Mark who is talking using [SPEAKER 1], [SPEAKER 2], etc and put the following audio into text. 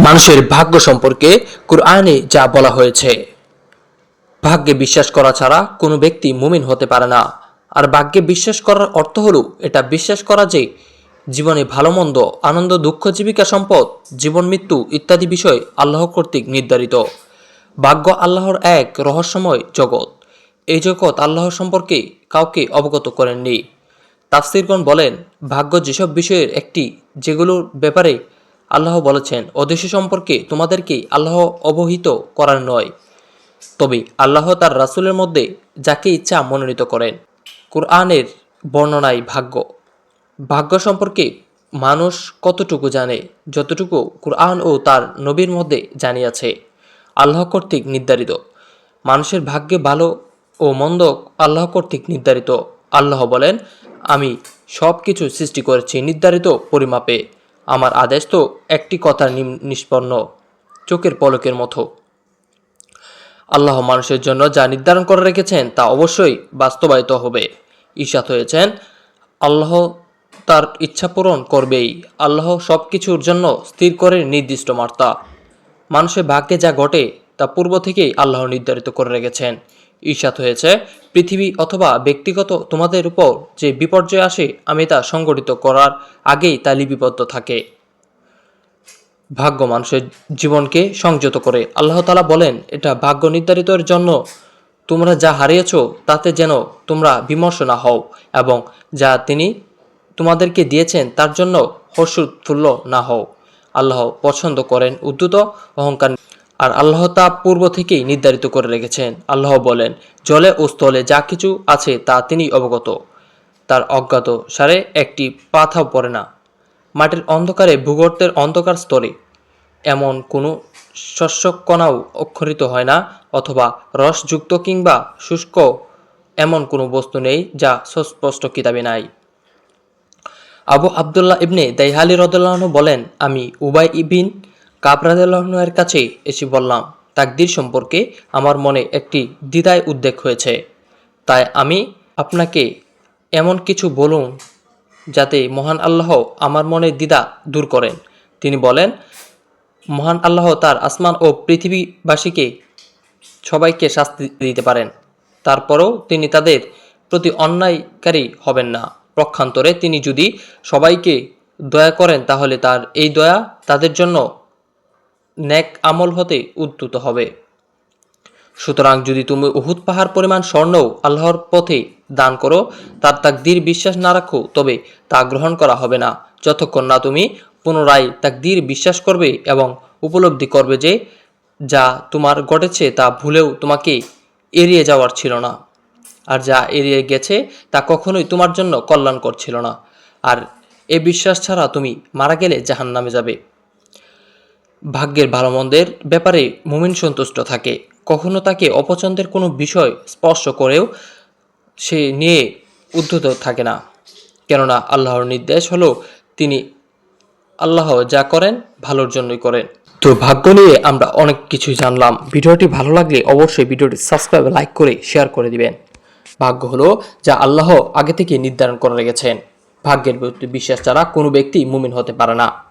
[SPEAKER 1] মানুষের ভাগ্য সম্পর্কে কুরআনে যা বলা হয়েছে। ভাগ্যে বিশ্বাস করা ছাড়া কোনো ব্যক্তি মুমিন হতে পারে না। আর ভাগ্যে বিশ্বাস করার অর্থ হলো এটা বিশ্বাস করা যে জীবনে ভালো মন্দ, আনন্দ, দুঃখ, জীবিকা, সম্পদ, জীবন, মৃত্যু ইত্যাদি বিষয় আল্লাহ কর্তৃক নির্ধারিত। ভাগ্য আল্লাহর এক রহস্যময় জগৎ। এই জগৎ আল্লাহ সম্পর্কে কাউকে অবগত করেননি। তাফসিরগণ বলেন, ভাগ্য যেসব বিষয়ের একটি, যেগুলোর ব্যাপারে আল্লাহ বলেছেন অদেশ সম্পর্কে তোমাদেরকে আল্লাহ অবহিত করার নয়। তবে আল্লাহ তার রাসূলের মধ্যে যাকে ইচ্ছা মনোনীত করেন। কোরআনের বর্ণনায় ভাগ্য। ভাগ্য সম্পর্কে মানুষ কতটুকু জানে, যতটুকু কোরআন ও তার নবীর মধ্যে জানিয়াছে, আল্লাহ কর্তৃক নির্ধারিত। মানুষের ভাগ্যে ভালো ও মন্দ আল্লাহ কর্তৃক নির্ধারিত। আল্লাহ বলেন, আমি সব কিছু সৃষ্টি করেছি নির্ধারিত পরিমাপে। আমার আদেশ তো একটি নিম- নিষ্পন্ন, চোখের পলকের মতো। আল্লাহ মানুষের জন্য যা নির্ধারণ করে রেখেছেন তা অবশ্যই বাস্তবায়িত হবে। ঈশাত হয়েছেন, আল্লাহ তার ইচ্ছা পূরণ করবেই। আল্লাহ সব কিছুর জন্য স্থির করে নির্দিষ্ট মার্তা মানুষের ভাগ্যে যা ঘটে তা পূর্ব থেকেই আল্লাহ নির্ধারিত করে রেখেছেন। ঈশাত হয়েছে। পৃথিবী অথবা ব্যক্তিগত তোমাদের উপর যে বিপর্যয় আসে, আমি তা সংগঠিত করার আগেই তা লিপিবদ্ধ থাকে। ভাগ্য মানুষের জীবনকে সংযত করে। আল্লাহ তালা বলেন, এটা ভাগ্য নির্ধারিতের জন্য তোমরা যা হারিয়েছ, তাতে যেন তোমরা বিমর্ষ না হও এবং যা তিনি তোমাদেরকে দিয়েছেন, তার জন্য হর্ষোৎফুল্ল না হও। আল্লাহ পছন্দ করেন উদ্যুত অহংকার আর আল্লাহ তা পূর্ব থেকেই নির্ধারিত করে রেখেছেন। আল্লাহ বলেন, জলে ও স্থলে যা কিছু আছে তা তিনি অবগত। তার অজ্ঞাত সারে একটি পাথাও পড়ে না। মাটির অন্ধকারে ভূগর্তের অন্ধকার স্তরে এমন কোনো শস্যকণাও অক্ষরিত হয় না অথবা রসযুক্ত কিংবা শুষ্ক এমন কোনো বস্তু নেই যা সুস্পষ্ট কিতাবে নাই। আবু আবদুল্লাহ ইবনে দাইহালি রদুল্লাহন বলেন, আমি উবাই ইবিন কাবরাদুল্লাহনের কাছে এসে বললাম, তাকদির সম্পর্কে আমার মনে একটি দ্বিধায় উদ্বেগ হয়েছে। তাই আমি আপনাকে এমন কিছু বলুন যাতে মহান আল্লাহ আমার মনে দ্বিধা দূর করেন। তিনি বলেন, মহান আল্লাহ তার আসমান ও পৃথিবীবাসীকে সবাইকে শাস্তি দিতে পারেন। তারপরও তিনি তাদের প্রতি অন্যায়কারী হবেন না। পক্ষান্তরে তিনি যদি সবাইকে দয়া করেন, তাহলে তার এই দয়া তাদের জন্য ন্যাক আমল হতে উদ্যুত হবে। সুতরাং যদি তুমি উহুদ পাহাড় পরিমাণ স্বর্ণও আল্লাহর পথে দান করো, তার তাকদির বিশ্বাস না রাখো, তবে তা গ্রহণ করা হবে না। যতক্ষণ না তুমি পুনরায় তাকদির বিশ্বাস করবে এবং উপলব্ধি করবে যে, যা তোমার ঘটেছে তা ভুলেও তোমাকে এড়িয়ে যাওয়ার ছিল না। আর যা এড়িয়ে গেছে তা কখনোই তোমার জন্য কল্যাণকর ছিল না। আর এ বিশ্বাস ছাড়া তুমি মারা গেলে জাহান নামে যাবে। ভাগ্যের ভালো মন্দের ব্যাপারে মুমিন সন্তুষ্ট থাকে। কখনো তাকে অপছন্দের কোনো বিষয় স্পর্শ করেও সে নিয়ে উদ্ধত থাকে না। কেননা আল্লাহর নির্দেশ হলো তিনি আল্লাহ যা করেন ভালোর জন্যই করেন। তো ভাগ্য নিয়ে আমরা অনেক কিছুই জানলাম। ভিডিওটি ভালো লাগলে অবশ্যই ভিডিওটি সাবস্ক্রাইব, লাইক করে শেয়ার করে দিবেন। ভাগ্য হলো যা আল্লাহ আগে থেকে নির্ধারণ করে রেখেছেন। ভাগ্যের প্রতি বিশ্বাস ছাড়া কোনো ব্যক্তি মুমিন হতে পারে না।